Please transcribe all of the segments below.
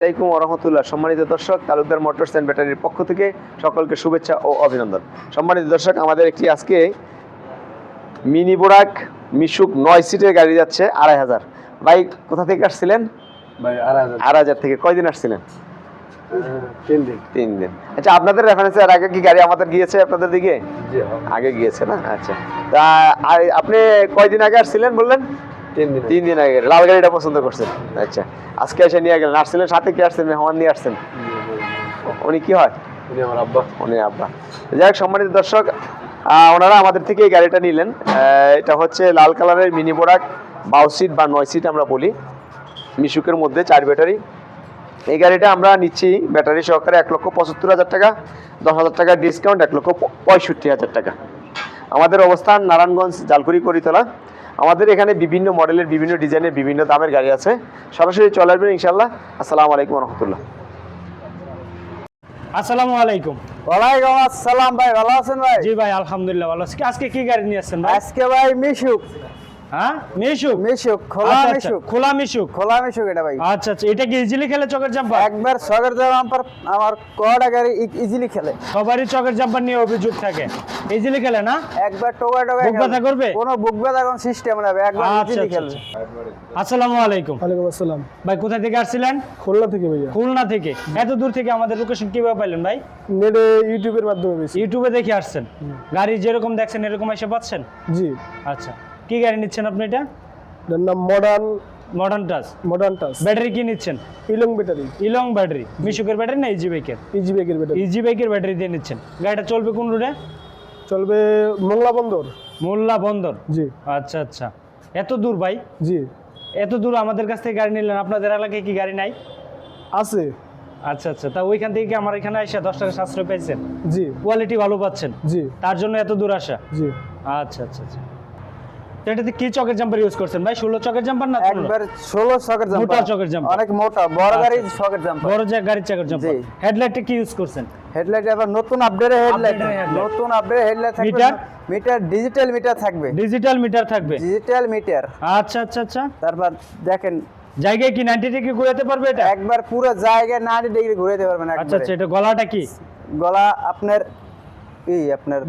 আসসালামাইকুম রহমতুল্লাহ সম্মানিত দর্শক তালুকদার মোটরস অ্যান্ড ব্যাটারির পক্ষ থেকে সকলকে শুভেচ্ছা ও অভিনন্দন। সম্মানিত দর্শক আমাদের একটি আজকে মিনি বোরাক মিশুক নয় সিটের গাড়ি যাচ্ছে আড়াই হাজার। ভাই কোথা থেকে আসছিলেন? আড়াই হাজার। থেকে। কয়দিন আসছিলেন? তিন দিন। তিন দিন। আচ্ছা আপনাদের রেফারেন্সে এর আগে কি গাড়ি আমাদের গিয়েছে আপনাদের দিকে? হ্যাঁ। আগে গিয়েছে না? আচ্ছা। তা আপনি কয়দিন আগে আসছিলেন বললেন? তিন দিন আগে। লাল গাড়িটা পছন্দ করছেন আচ্ছা। আজকে এসে নিয়ে গেলেন। আসছিলেন সাথে কি আসছেন? মেহমান নিয়ে আসছেন? উনি কি হয়? উনি আমার আব্বা। উনি আব্বা। যাই হোক সম্মানিত দর্শক ওনারা আমাদের থেকে এই গাড়িটা নিলেন। এটা হচ্ছে লাল কালারের মিনি বোরাক বাউ সিট বা নয় সিট আমরা বলি। মিশুকের মধ্যে চার ব্যাটারি। এই গাড়িটা আমরা নিচ্ছি ব্যাটারি সহকারে এক লক্ষ পঁচাত্তর হাজার টাকা দশ হাজার টাকা ডিসকাউন্ট এক লক্ষ পঁয়ষট্টি হাজার টাকা। আমাদের অবস্থান নারায়ণগঞ্জ জালকুড়ি করিতলা। আমাদের এখানে বিভিন্ন মডেলের বিভিন্ন ডিজাইনের বিভিন্ন দামের গাড়ি আছে। সরাসরি চলে আসবেন ইনশাল্লাহ আসসালামু আলাইকুম রহমতুল্লাহ। আসসালামু আলাইকুম। ওয়ালাইকুম আসসালাম ভাই ভালো আছেন ভাই? জি ভাই আলহামদুলিল্লাহ ভালো আছি। আজকে কি গাড়ি নিয়ে আসছেন ভাই? আজকে ভাই মিশুক। হ্যাঁ? মিশুক। মিশুক খোলা আচ্ছা, আচ্ছা, খোলা মিশুক। খোলা মিশুক এটা ভাই। আচ্ছা আচ্ছা এটা কি ইজিলি খেলে চকের জাম্পার? একবার সগের দাম আমার আমার কড়া ইজিলি খেলে। সবারই চকের জাম্পার নিয়ে অভিযোগ থাকে। ইজিলি খেলে না? একবার টোকা টোকা বুক ব্যথা করবে? কোনো বুক ব্যথা কোন সিস্টেম না একবার ইজিলি আসসালামু আলাইকুম। ওয়ালাইকুম আসসালাম। ভাই কোথা থেকে আসছিলেন? খুলনা থেকে ভাইয়া। খুলনা থেকে। এত দূর থেকে আমাদের লোকেশন কীভাবে পাইলেন ভাই? নেটে ইউটিউবের মাধ্যমে ইউটিউবে দেখে আসছেন। গাড়ি যেরকম দেখছেন এরকম এসে পাচ্ছেন? জি। আচ্ছা। কি গাড়ি নিচ্ছেন আপনি এটা? এটার নাম modern modern touch modern touch battery কি নিচ্ছেন? ইলং ব্যাটারি ইলং ব্যাটারি মিশুকের ব্যাটারি না ইজি বাইকের ইজি ব্যাগের ব্যাটারি ইজি বাইকের ব্যাটারি দিয়ে নিচ্ছেন। গাড়িটা চলবে কোন রুটে চলবে মোংলা বন্দর। মোল্লা বন্দর। জি। আচ্ছা আচ্ছা। এত দূর ভাই? জি। এত দূর আমাদের কাছ থেকে গাড়ি নিলেন। আপনাদের এলাকায় কি গাড়ি নাই? আছে। আচ্ছা আচ্ছা। তা ওইখান থেকে কি আমার এখানে এসে দশ টাকা সাশ্রয় পাইছেন? জি। কোয়ালিটি ভালো পাচ্ছেন? জি। তার জন্য এত দূর আসা? জি। আচ্ছা আচ্ছা আচ্ছা। এটাতে কি চকের জাম্পার ইউজ করছেন? ভাই ষোলো চকের জাম্পার না একবার ষোলো সকের জাম্পার মোটা চকের জাম্পার। অনেক মোটা বড় গাড়ি সকের জাম্পার বড় যে গাড়ির চকের জাম্পার। হেডলাইটটা কি ইউজ করছেন? হেডলাইট আবার নতুন আপডেট হেডলাইট নতুন আপডেট হেডলাইট থাকবে মিটার? মিটার ডিজিটাল মিটার থাকবে। ডিজিটাল মিটার থাকবে? ডিজিটাল মিটার আচ্ছা আচ্ছা আচ্ছা। তারপর দেখেন। জায়গায় কি নাইনটি ডিগ্রি ঘুরাতে পারবে এটা? একবার পুরো জায়গায় নাইনটি ডিগ্রি ঘুরে দিতে পারবেন আচ্ছা আচ্ছা এটা গলাটা কি? গলা আপনার এই আপনার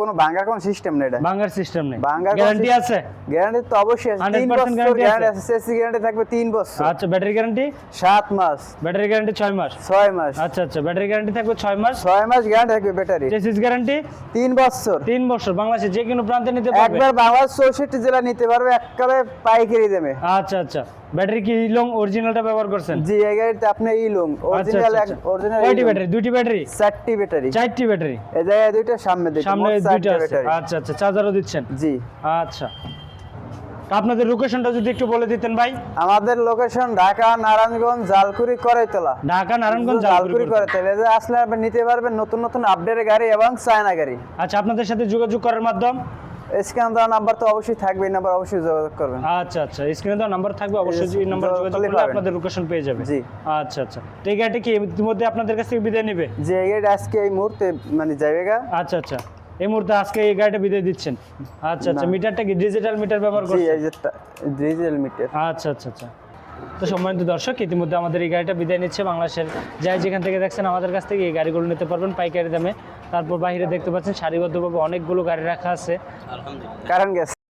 কোনো ভাঙার কোনো সিস্টেম নেই এটা। ভাঙার সিস্টেম নেই। ভাঙার গ্যারান্টি আছে? গ্যারান্টি তো অবশ্যই আছে। 100% বছর গ্যারান্টি আছে? আছে। সিসি গ্যারান্টি থাকবে বছর। আচ্ছা ব্যাটারি গ্যারান্টি সাত মাস। ব্যাটারি গ্যারান্টি মাস? মাস। আচ্ছা আচ্ছা ব্যাটারি গ্যারান্টি থাকবে মাস? মাস গ্যারান্টি থাকবে ব্যাটারি চেসিস গ্যারান্টি তিন বছর। তিন বছর। বাংলাদেশে যে কোনো প্রান্তে নিতে পারবে? একবার বাংলাদেশ চৌষট্টি জেলা নিতে পারবে একবারে পাইকারি দামে। আচ্ছা আচ্ছা। ব্যাটারি কি ইলং অরিজিনালটা ব্যবহার করছেন? জি এই গাড়িতে আপনি ইলুং আচ্ছা অরিজিনাল আচ্ছা অরিজিনাল কয়টি ব্যাটারি দুইটি ব্যাটারি চারটি ব্যাটারি চারটি ব্যাটারি এই জায়গায় দুইটা সামনে দুইটা সামনে দুইটা ব্যাটারি আচ্ছা আচ্ছা চার্জারও দিচ্ছেন? জি। আচ্ছা। আপনাদের লোকেশনটা যদি একটু বলে দিতেন ভাই। আমাদের লোকেশন ঢাকা নারায়ণগঞ্জ জালকুড়ি করাইতলা। ঢাকা নারায়ণগঞ্জ জালকুড়ি করাইতলা। এই যে আসলে আপনি নিতে পারবেন নতুন নতুন আপডেটের গাড়ি এবং চায়না গাড়ি। আচ্ছা আপনাদের সাথে যোগাযোগ করার মাধ্যম? স্ক্যান দেওয়া নাম্বার তো অবশ্যই থাকবে এই নাম্বার অবশ্যই যোগাযোগ করবেন। আচ্ছা আচ্ছা স্ক্রিনে দেওয়া নাম্বার থাকবে অবশ্যই এই নাম্বার যোগাযোগ করলে আপনাদের লোকেশন পেয়ে যাবে। জি। আচ্ছা আচ্ছা তো এই গাড়িটা কি ইতিমধ্যে আপনাদের কাছ থেকে বিদায় নেবে? যে এই আজকে এই মুহূর্তে মানে যাবে আচ্ছা আচ্ছা এই মুহূর্তে আজকে এই গাড়িটা বিদায় দিচ্ছেন। আচ্ছা আচ্ছা মিটারটা কি ডিজিটাল মিটার ব্যবহার করছেন? ডিজিটাল মিটার আচ্ছা আচ্ছা আচ্ছা। তো সম্মানিত দর্শক ইতিমধ্যে আমাদের এই গাড়িটা বিদায় নিচ্ছে বাংলাদেশের যাই যেখান থেকে দেখছেন আমাদের কাছ থেকে এই গাড়িগুলো নিতে পারবেন পাইকারি দামে। তারপর বাইরে দেখতে পাচ্ছেন সারিবদ্ধভাবে অনেকগুলো গাড়ি রাখা আছে। কারণ গ্যাস